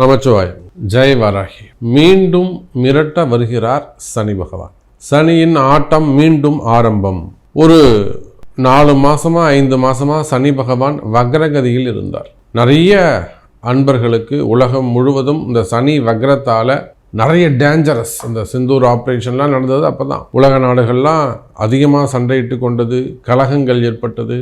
நமச்சிவாயம். ஜெய் வராகி. மீண்டும் மிரட்ட வருகிறார் சனி பகவான். சனியின் ஆட்டம் மீண்டும் ஆரம்பம். ஒரு நாலு மாசமா ஐந்து மாசமா சனி பகவான் வக்ரகதியில் இருந்தார். நிறைய அன்பர்களுக்கு உலகம் முழுவதும் இந்த சனி வக்ரத்தால நிறைய டேஞ்சரஸ் இந்த சிந்தூர் ஆப்ரேஷன்லாம் நடந்தது அப்போ தான் உலக நாடுகள்லாம் அதிகமாக சண்டையிட்டு கொண்டது கலகங்கள் ஏற்பட்டது.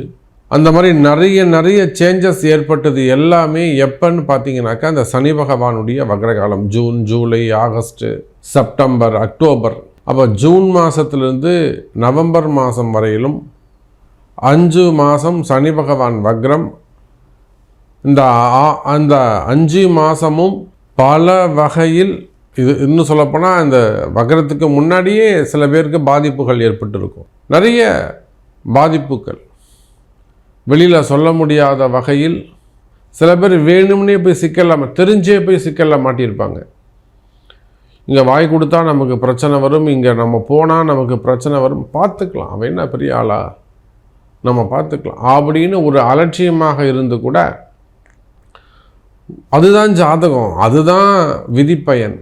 அந்த மாதிரி நிறைய நிறைய சேஞ்சஸ் ஏற்பட்டது எல்லாமே எப்பன்னு பார்த்தீங்கன்னாக்கா அந்த சனி பகவானுடைய வக்ரகாலம் June July August September October. அப்போ ஜூன் மாதத்துலேருந்து நவம்பர் மாதம் வரையிலும் அஞ்சு மாதம் சனி பகவான் வக்ரம். இந்த ஆ- அந்த அஞ்சு மாதமும் பல வகையில் இது இன்னும் சொல்லப்போனால் இந்த வக்ரத்துக்கு முன்னாடியே சில பேருக்கு பாதிப்புகள் ஏற்பட்டிருக்கும். நிறைய பாதிப்புகள். வெளியில் சொல்ல முடியாத வகையில் சில பேர் வேணும்னே போய் சிக்கல்ல தெரிஞ்சே போய் சிக்கல்ல மாட்டியிருப்பாங்க. இங்கே வாய் கொடுத்தா நமக்கு பிரச்சனை வரும் இங்கே நம்ம போனால் நமக்கு பிரச்சனை வரும். பார்த்துக்கலாம் அவன் என்ன பெரிய ஆளா? நம்ம பார்த்துக்கலாம். அப்படின்னு ஒரு அலட்சியமாக இருந்து கூட அதுதான் ஜாதகம் அதுதான் விதிப்பயன்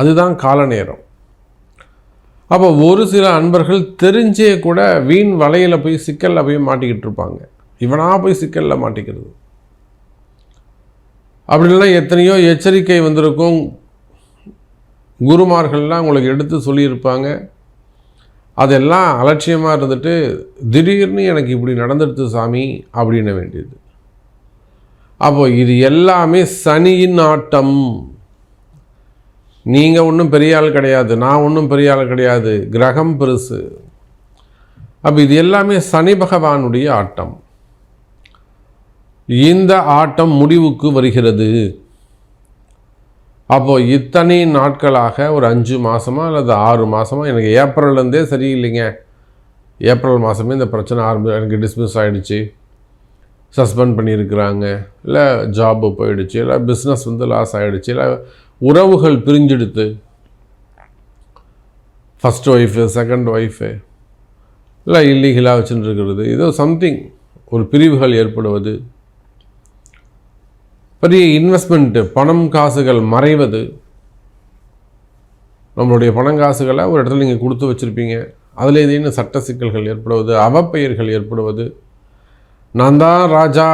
அதுதான் கால நேரம் அப்போ ஒரு சில அன்பர்கள் தெரிஞ்சே கூட வீண் வலையில் போய் சிக்கலில் போய் மாட்டிக்கிட்டு இருப்பாங்க. இவனாக போய் சிக்கலில் மாட்டிக்கிறது. அப்படி இல்லைன்னா எத்தனையோ எச்சரிக்கை வந்திருக்கும். குருமார்கள்லாம் உங்களுக்கு எடுத்து சொல்லியிருப்பாங்க. அதெல்லாம் அலட்சியமாக இருந்துட்டு திடீர்னு எனக்கு இப்படி நடந்துடுது சாமி அப்படின்ன வேண்டியது. அப்போது இது எல்லாமே சனியின் ஆட்டம். நீங்கள் ஒன்றும் பெரிய ஆள் கிடையாது நான் ஒன்றும் பெரிய ஆள் கிடையாது கிரகம் பெருசு. அப்போ இது எல்லாமே சனி பகவானுடைய ஆட்டம். இந்த ஆட்டம் முடிவுக்கு வருகிறது. அப்போது இத்தனை நாட்களாக ஒரு அஞ்சு மாதமாக அல்லது ஆறு மாதமாக எனக்கு ஏப்ரல்லேருந்தே சரியில்லைங்க. ஏப்ரல் மாதமே இந்த பிரச்சனை ஆரம்பி எனக்கு டிஸ்மிஸ் ஆகிடுச்சு சஸ்பெண்ட் பண்ணியிருக்கிறாங்க. இல்லை ஜாப்பு போயிடுச்சு இல்லை பிஸ்னஸ் வந்து லாஸ் ஆகிடுச்சு இல்லை உறவுகள் பிரிஞ்செடுத்து ஃபஸ்ட் ஒய்ஃபு செகண்ட் ஒய்ஃபு இல்லை இல்லீகலாக வச்சுட்டு இருக்கிறது ஏதோ சம்திங் ஒரு பிரிவுகள் ஏற்படுவது. பெரிய இன்வெஸ்ட்மெண்ட்டு பணம் காசுகள் மறைவது. நம்மளுடைய பணம் காசுகளை ஒரு இடத்துல நீங்கள் கொடுத்து வச்சுருப்பீங்க. அதில் ஏதேனும் சட்ட சிக்கல்கள் ஏற்படுவது அவப்பெயர்கள் ஏற்படுவது. நான் தான் ராஜா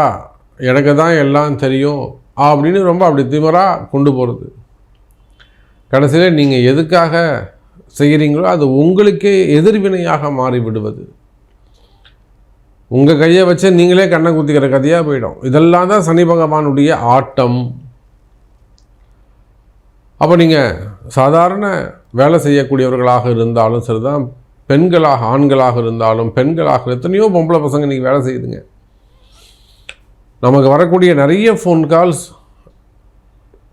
எனக்கு தான் எல்லாம் தெரியும் அப்படின்னு ரொம்ப அப்படி திமராக கொண்டு போகிறது கடைசியில் நீங்கள் எதுக்காக செய்கிறீங்களோ அது உங்களுக்கே எதிர்வினையாக மாறிவிடுவது. உங்கள் கையை வச்சு நீங்களே கண்ணை குத்திக்கிற கதையாக போயிடும். இதெல்லாம் தான் சனி பகவானுடைய ஆட்டம். அப்போ நீங்கள் சாதாரண வேலை செய்யக்கூடியவர்களாக இருந்தாலும் சரிதான் பெண்களாக ஆண்களாக இருந்தாலும் பெண்களாக எத்தனையோ பொம்பளை பசங்க நீங்கள் வேலை செய்யுதுங்க. நமக்கு வரக்கூடிய நிறைய ஃபோன் கால்ஸ்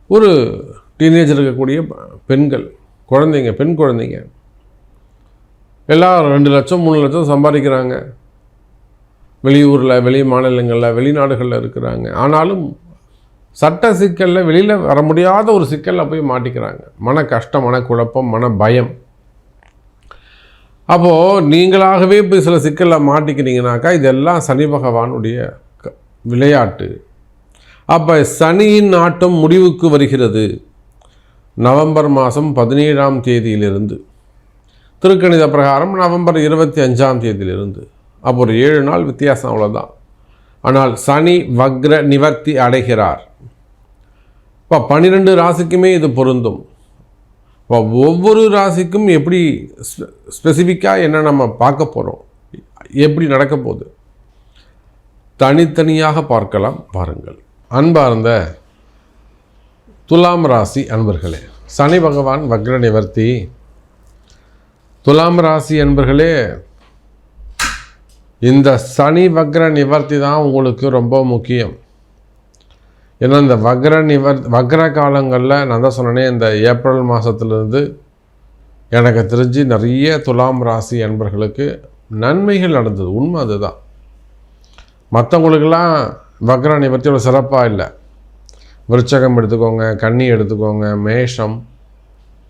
ஒரு டீனேஜர் இருக்கக்கூடிய பெண்கள் குழந்தைங்க பெண் குழந்தைங்க. எல்லாம் ரெண்டு லட்சம் மூணு லட்சம் சம்பாதிக்கிறாங்க. வெளியூரில் வெளி மாநிலங்களில் வெளிநாடுகளில் இருக்கிறாங்க. ஆனாலும் சட்ட சிக்கலில் வெளியில் வர முடியாத ஒரு சிக்கலில் போய் மாட்டிக்கிறாங்க. மன கஷ்டம் மன குழப்பம் மன பயம். அப்போது நீங்களாகவே போய் சில சிக்கலில் மாட்டிக்கிறீங்கனாக்கா இதெல்லாம் சனி பகவானுடைய க- விளையாட்டு. அப்போ சனியின் ஆட்டம் முடிவுக்கு வருகிறது. நவம்பர் மாதம் பதினேழாம் தேதியிலிருந்து. திருக்கணித பிரகாரம் நவம்பர் இருபத்தி அஞ்சாம் தேதியிலிருந்து. அப்போ ஒரு ஏழு நாள் வித்தியாசம் அவ்வளோதான் ஆனால் சனி வக்ர நிவர்த்தி அடைகிறார். இப்போ பன்னிரெண்டு ராசிக்குமே இது பொருந்தும். இப்போ ஒவ்வொரு ராசிக்கும் எப்படி ஸ்பெசிஃபிக்காக என்ன நம்ம பார்க்க போகிறோம் எப்படி நடக்க போகுது? தனித்தனியாக பார்க்கலாம் பாருங்கள். அன்பார்ந்த துலாம் ராசி அன்பர்களே சனி பகவான் வக்ர நிவர்த்தி துலாம் ராசி அன்பர்களே இந்த சனி வக்ர நிவர்த்தி தான் உங்களுக்கு ரொம்ப முக்கியம். ஏன்னா இந்த வக்ர நிவர் வக்ர காலங்களில் நான் தான் சொன்னேனே இந்த ஏப்ரல் மாதத்துலேருந்து எனக்கு தெரிஞ்சு நிறைய துலாம் ராசி அன்பர்களுக்கு நன்மைகள் நடந்தது. உண்மை அதுதான். மற்றவங்களுக்கெல்லாம் வக்ர நிவர்த்தியோட சிறப்பாக இல்லை. விருச்சகம் எடுத்துக்கோங்க கன்னி எடுத்துக்கோங்க மேஷம்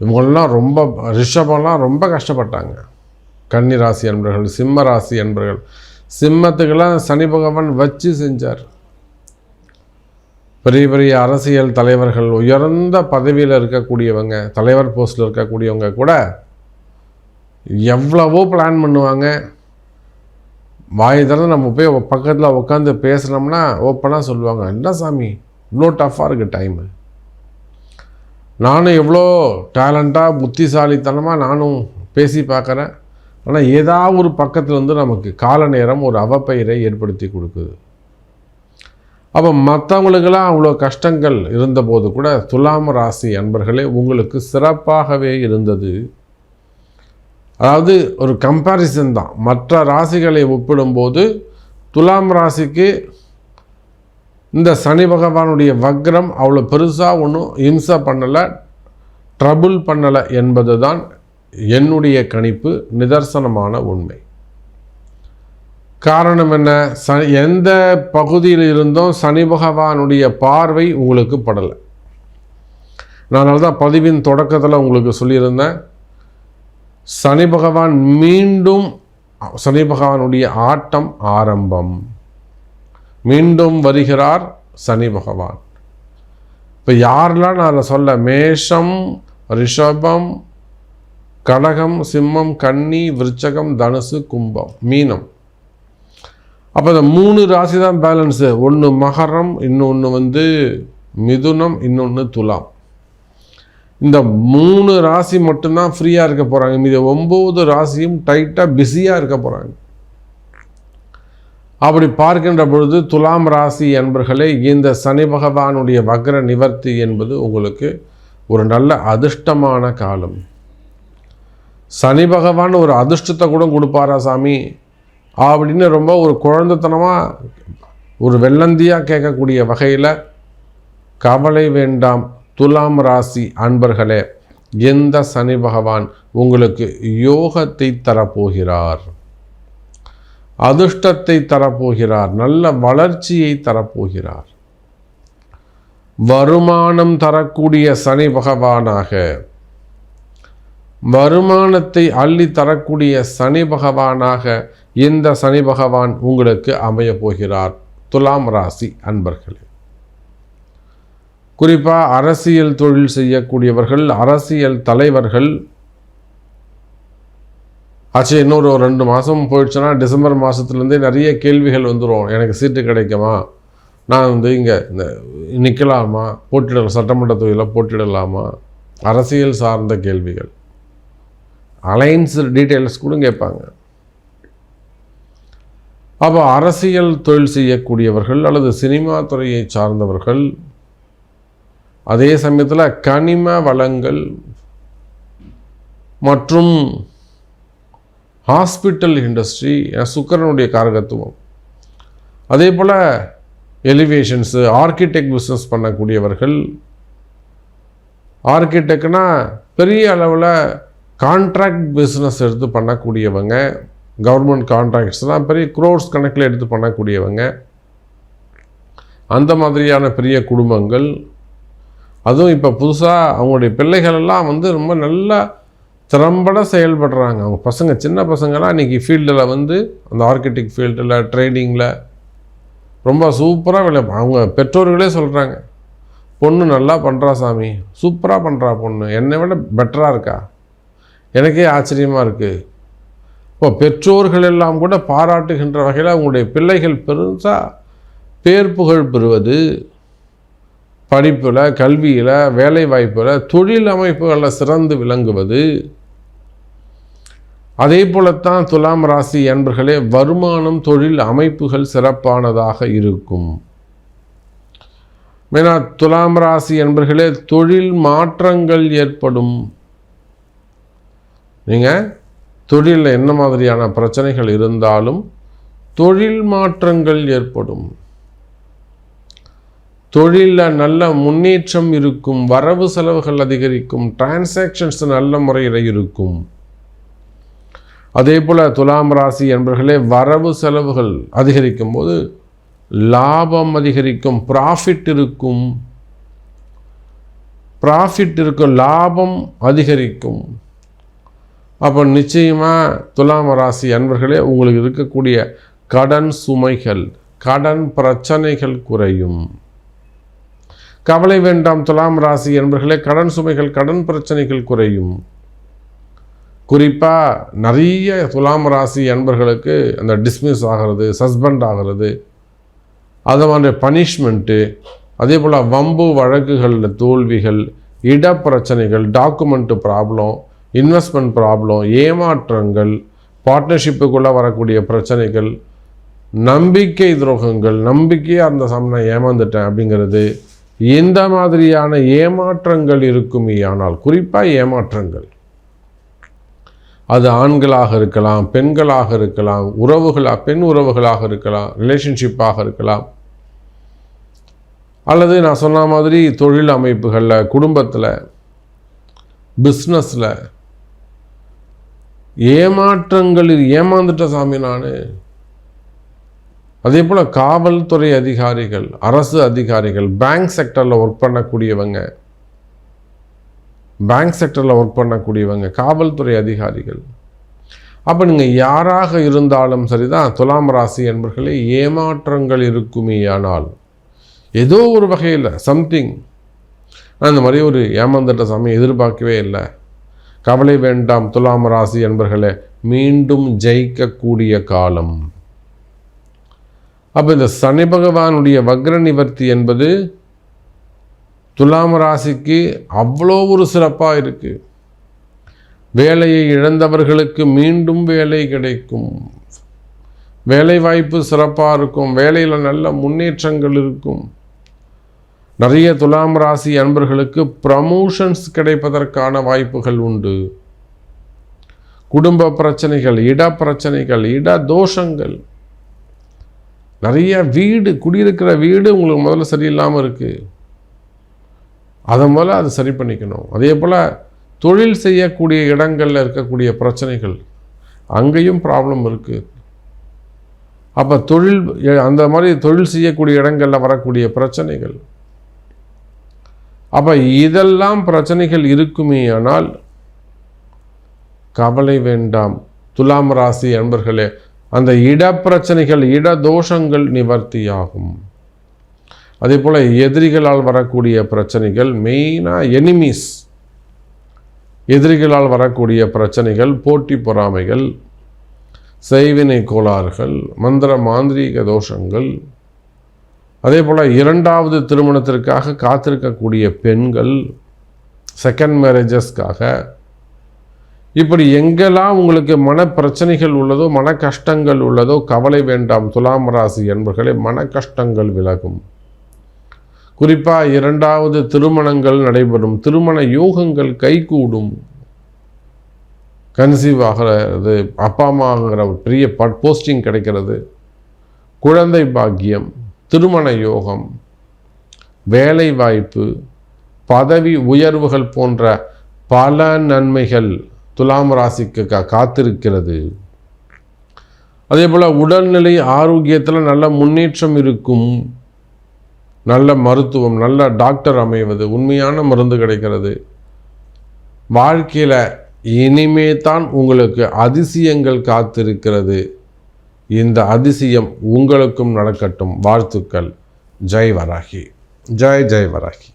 இவங்கெல்லாம் ரொம்ப ரிஷபம்லாம் ரொம்ப கஷ்டப்பட்டாங்க. கன்னி ராசி அன்பர்கள் சிம்ம ராசி அன்பர்கள். சிம்மத்துக்கெல்லாம் சனி பகவான் வச்சு செஞ்சார். பெரிய பெரிய அரசியல் தலைவர்கள் உயர்ந்த பதவியில் இருக்கக்கூடியவங்க தலைவர் போஸ்டில் இருக்கக்கூடியவங்க கூட எவ்வளவோ பிளான் பண்ணுவாங்க. வாய் தர நம்ம போய் பக்கத்தில் உட்காந்து பேசுனோம்னா ஓப்பனாக சொல்லுவாங்க. என்ன சாமி? இவ்வளோ டஃப்பாக இருக்குது டைமு நானும் எவ்வளோ டேலண்ட்டாக புத்திசாலித்தனமாக நானும் பேசி பார்க்குறேன். ஆனால் ஏதாவது ஒரு பக்கத்தில் வந்து நமக்கு கால நேரம் ஒரு அவப்பெயரை ஏற்படுத்தி கொடுக்குது. அப்போ மற்றவங்களுக்கெல்லாம் அவ்வளோ கஷ்டங்கள் இருந்தபோது கூட துலாம் ராசி அன்பர்களே உங்களுக்கு சிறப்பாகவே இருந்தது. அதாவது ஒரு கம்பேரிசன் தான். மற்ற ராசிகளை ஒப்பிடும்போது துலாம் ராசிக்கு இந்த சனி பகவானுடைய வக்ரம் அவ்வளோ பெருசாக ஒன்றும் இம்சை பண்ணலை ட்ரபுள் பண்ணலை என்பது தான் என்னுடைய கணிப்பு நிதர்சனமான உண்மை. காரணம் என்ன? ச எந்த பகுதியில் இருந்தும் சனி பகவானுடைய பார்வை உங்களுக்கு படலை. நான் தான் பதிவின் தொடக்கத்தில் உங்களுக்கு சொல்லியிருந்தேன். சனி பகவான் மீண்டும் சனி பகவானுடைய ஆட்டம் ஆரம்பம். மீண்டும் வருகிறார் சனி பகவான். இப்போ யாரெல்லாம் நான் அதை சொல்ல மேஷம் ரிஷபம் கடகம் சிம்மம் கன்னி விருச்சகம் தனுசு கும்பம் மீனம். அப்போ இந்த மூணு ராசி தான் பேலன்ஸு ஒன்று மகரம் இன்னொன்று வந்து மிதுனம் இன்னொன்று துலாம். இந்த மூணு ராசி மட்டும்தான் ஃப்ரீயாக இருக்க போகிறாங்க மீது ஒம்பது ராசியும் டைட்டாக பிஸியாக இருக்க போகிறாங்க அப்படி பார்க்கின்ற பொழுது துலாம் ராசி என்பர்களே இந்த சனி பகவானுடைய வக்ர நிவர்த்தி என்பது உங்களுக்கு ஒரு நல்ல அதிர்ஷ்டமான காலம். சனி பகவான் ஒரு அதிர்ஷ்டத்தை கூட கொடுப்பாரா சாமி? அப்படின்னு ரொம்ப ஒரு குழந்தைத்தனமாக ஒரு வெள்ளந்தியாக கேட்கக்கூடிய வகையில் கவலை வேண்டாம் துலாம் ராசி அன்பர்களே எந்த சனி பகவான் உங்களுக்கு யோகத்தை தரப்போகிறார்? அதிர்ஷ்டத்தை தரப்போகிறார் நல்ல வளர்ச்சியை தரப்போகிறார். வருமானம் தரக்கூடிய சனி பகவானாக வருமானத்தை அள்ளி தரக்கூடிய சனி பகவானாக இந்த சனி பகவான் உங்களுக்கு அமைய போகிறார். துலாம் ராசி அன்பர்களே. குறிப்பாக அரசியல் தொழில் செய்யக்கூடியவர்கள் அரசியல் தலைவர்கள் ஆச்சு இன்னொரு ரெண்டு மாதம் போயிடுச்சுன்னா டிசம்பர் மாதத்துலேருந்தே நிறைய கேள்விகள் வந்துடும் எனக்கு சீட்டு கிடைக்குமா? நான் வந்து இங்கே இந்த நிற்கலாமா போட்டிட சட்டமன்ற தொகுதியில் போட்டிடலாமா அரசியல் சார்ந்த கேள்விகள். அலைன்ஸ் டீட்டெயில்ஸ் கூட கேட்பாங்க. அப்போ அரசியல் தொழில் செய்யக்கூடியவர்கள் அல்லது சினிமா துறையை சார்ந்தவர்கள் அதே சமயத்தில் கனிம வளங்கள் மற்றும் ஹாஸ்பிட்டல் இண்டஸ்ட்ரி சுக்கரனுடைய காரகத்துவம். அதே போல் எலிவேஷன்ஸு ஆர்கிடெக்ட் பிஸ்னஸ் பண்ணக்கூடியவர்கள் ஆர்கிடெக்ட்னா பெரிய அளவில் கான்ட்ராக்ட் பிஸ்னஸ் எடுத்து பண்ணக்கூடியவங்க கவர்மெண்ட் கான்ட்ராக்ட்ஸ்லாம் பெரிய குரோர்ஸ் கணக்கில் எடுத்து பண்ணக்கூடியவங்க. அந்த மாதிரியான பெரிய குடும்பங்கள். அதுவும் இப்போ புதுசாக அவங்களுடைய பிள்ளைகள் எல்லாம் வந்து ரொம்ப நல்லா திறம்பட செயல்படுறாங்க. அவங்க பசங்க சின்ன பசங்களாம் இன்றைக்கி ஃபீல்டில் வந்து அந்த ஆர்கிடெக்ட் ஃபீல்டில் ட்ரேடிங்கில் ரொம்ப சூப்பராக விளை அவங்க பெற்றோர்களே சொல்கிறாங்க பொண்ணு நல்லா பண்ணுறா சாமி. சூப்பராக பண்ணுறா பொண்ணு. என்னை விட பெட்டராக இருக்கா? எனக்கே ஆச்சரியமாக இருக்குது இப்போ பெற்றோர்கள் எல்லாம் கூட பாராட்டுகின்ற வகையில் அவங்களுடைய பிள்ளைகள் பெருசாக பேர் புகழ் பெறுவது படிப்பில் கல்வியில் வேலை வாய்ப்பில் தொழில் அமைப்புகளில் சிறந்து விளங்குவது அதே போலத்தான் துலாம் ராசி அன்பர்களே வருமானம் தொழில் அமைப்புகள் சிறப்பானதாக இருக்கும். மெயினா துலாம் ராசி என்பர்களே தொழில் மாற்றங்கள் ஏற்படும். நீங்கள் தொழிலில் என்ன மாதிரியான பிரச்சனைகள் இருந்தாலும் தொழில் மாற்றங்கள் ஏற்படும். தொழிலில் நல்ல முன்னேற்றம் இருக்கும் வரவு செலவுகள் அதிகரிக்கும் டிரான்சாக்ஷன்ஸ் நல்ல முறையில் இருக்கும். அதே போல் துலாம் ராசி என்பர்களே வரவு செலவுகள் அதிகரிக்கும் போது லாபம் அதிகரிக்கும் ப்ராஃபிட் இருக்கும். ப்ராஃபிட் இருக்கும் லாபம் அதிகரிக்கும். அப்போ நிச்சயமாக துலாம் ராசி அன்பர்களே உங்களுக்கு இருக்கக்கூடிய கடன் சுமைகள் கடன் பிரச்சனைகள் குறையும். கவலை வேண்டாம் துலாம் ராசி என்பர்களே கடன் சுமைகள் கடன் பிரச்சனைகள் குறையும். குறிப்பாக நிறைய துலாம் ராசி அன்பர்களுக்கு அந்த டிஸ்மிஸ் ஆகிறது சஸ்பெண்ட் ஆகிறது. அது மாதிரி பனிஷ்மெண்ட்டு அதே போல் வம்பு வழக்குகளில் தோல்விகள் இட பிரச்சனைகள் டாக்குமெண்ட்டு ப்ராப்ளம் இன்வெஸ்ட்மெண்ட் ப்ராப்ளம் ஏமாற்றங்கள் பார்ட்னர்ஷிப்புக்குள்ளே வரக்கூடிய பிரச்சனைகள் நம்பிக்கை துரோகங்கள் நம்பிக்கையாக அந்த சமயம் ஏமாந்துட்டேன் அப்படிங்கிறது எந்த மாதிரியான ஏமாற்றங்கள் இருக்குமே ஆனால் குறிப்பாக ஏமாற்றங்கள். அது ஆண்களாக இருக்கலாம் பெண்களாக இருக்கலாம் உறவுகளாக பெண் உறவுகளாக இருக்கலாம் ரிலேஷன்ஷிப்பாக இருக்கலாம். அல்லது நான் சொன்ன மாதிரி தொழில் அமைப்புகளில் குடும்பத்தில் பிஸ்னஸில் ஏமாற்றங்களில் ஏமாந்துட்ட சாமி நான். அதே போல் காவல்துறை அதிகாரிகள் அரசு அதிகாரிகள் பேங்க் செக்டரில் ஒர்க் பண்ணக்கூடியவங்க பேங்க் செக்டரில் ஒர்க் பண்ணக்கூடியவங்க காவல்துறை அதிகாரிகள். அப்போ நீங்கள் யாராக இருந்தாலும் சரிதான் துலாம் ராசி என்பர்களே ஏமாற்றங்கள் இருக்குமேயானால் ஏதோ ஒரு வகையில் சம்திங் நான் இந்த மாதிரி ஒரு ஏமாந்துட்ட சமயம் எதிர்பார்க்கவே இல்லை. கவலை வேண்டாம் துலாம் ராசி என்பர்களே மீண்டும் ஜெயிக்கக்கூடிய காலம். அப்போ இந்த சனி பகவானுடைய வக்ர நிவர்த்தி என்பது துலாம் ராசிக்கு அவ்வளோ ஒரு சிறப்பாக இருக்குது வேலையை இழந்தவர்களுக்கு மீண்டும் வேலை கிடைக்கும். வேலை வாய்ப்பு சிறப்பாக இருக்கும். வேலையில் நல்ல முன்னேற்றங்கள் இருக்கும். நிறைய துலாம் ராசி அன்பர்களுக்கு ப்ரமோஷன்ஸ் கிடைப்பதற்கான வாய்ப்புகள் உண்டு. குடும்ப பிரச்சனைகள் இட பிரச்சனைகள் இட தோஷங்கள். நிறைய வீடு குடியிருக்கிற வீடு உங்களுக்கு முதல்ல சரியில்லாமல் இருக்குது அதை முதல்ல அது சரி பண்ணிக்கணும். அதே போல் தொழில் செய்யக்கூடிய இடங்களில் இருக்கக்கூடிய பிரச்சனைகள் அங்கேயும் ப்ராப்ளம் இருக்குது அப்போ தொழில் அந்த மாதிரி தொழில் செய்யக்கூடிய இடங்களில் வரக்கூடிய பிரச்சனைகள். அப்போ இதெல்லாம் பிரச்சனைகள் இருக்குமே ஆனால் கவலை வேண்டாம். துலாம் ராசி அன்பர்களே அந்த இட பிரச்சனைகள் இட தோஷங்கள் நிவர்த்தியாகும். அதே போல் எதிரிகளால் வரக்கூடிய பிரச்சனைகள் மெயினாக எனிமீஸ் எதிரிகளால் வரக்கூடிய பிரச்சனைகள் போட்டி பொறாமைகள் செய்வினை கோளாறுகள் மந்திர மாந்திரீக தோஷங்கள். அதே போல் இரண்டாவது திருமணத்திற்காக காத்திருக்கக்கூடிய பெண்கள் செகண்ட் மேரேஜஸ்க்காக இப்படி எங்கெல்லாம் உங்களுக்கு மன பிரச்சனைகள் உள்ளதோ மன கஷ்டங்கள் உள்ளதோ கவலை வேண்டாம் துலாம் ராசி என்பர்களே மன கஷ்டங்கள் விலகும். குறிப்பாக இரண்டாவது திருமணங்கள் நடைபெறும். திருமண யோகங்கள் கைகூடும். கன்சீவ் ஆகிறது அப்பா அம்மாங்கிற ஒரு பெரிய போஸ்டிங் கிடைக்கிறது. குழந்தை பாக்கியம் திருமண யோகம் வேலை வாய்ப்பு பதவி உயர்வுகள் போன்ற பல நன்மைகள் துலாம் ராசிக்கு கா காத்திருக்கிறது. அதே போல் உடல்நிலை ஆரோக்கியத்தில் நல்ல முன்னேற்றம் இருக்கும். நல்ல மருத்துவம் நல்ல டாக்டர் அமைவது உண்மையான மருந்து கிடைக்கிறது. வாழ்க்கையில் இனிமே தான் உங்களுக்கு அதிசயங்கள் காத்திருக்கிறது. இந்த அதிசயம் உங்களுக்கும் நடக்கட்டும். வாழ்த்துக்கள். ஜெய் வராகி. ஜெய் ஜெய் வராகி.